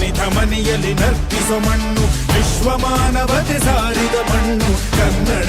ಧಮನಿ ಧಮನಿಯಲ್ಲಿ ನರ್ತಿಸೋ ಮಣ್ಣು ವಿಶ್ವ ಮಾನವತೆ ಸಾರಿದ ಮಣ್ಣು ಕನ್ನಡದಿ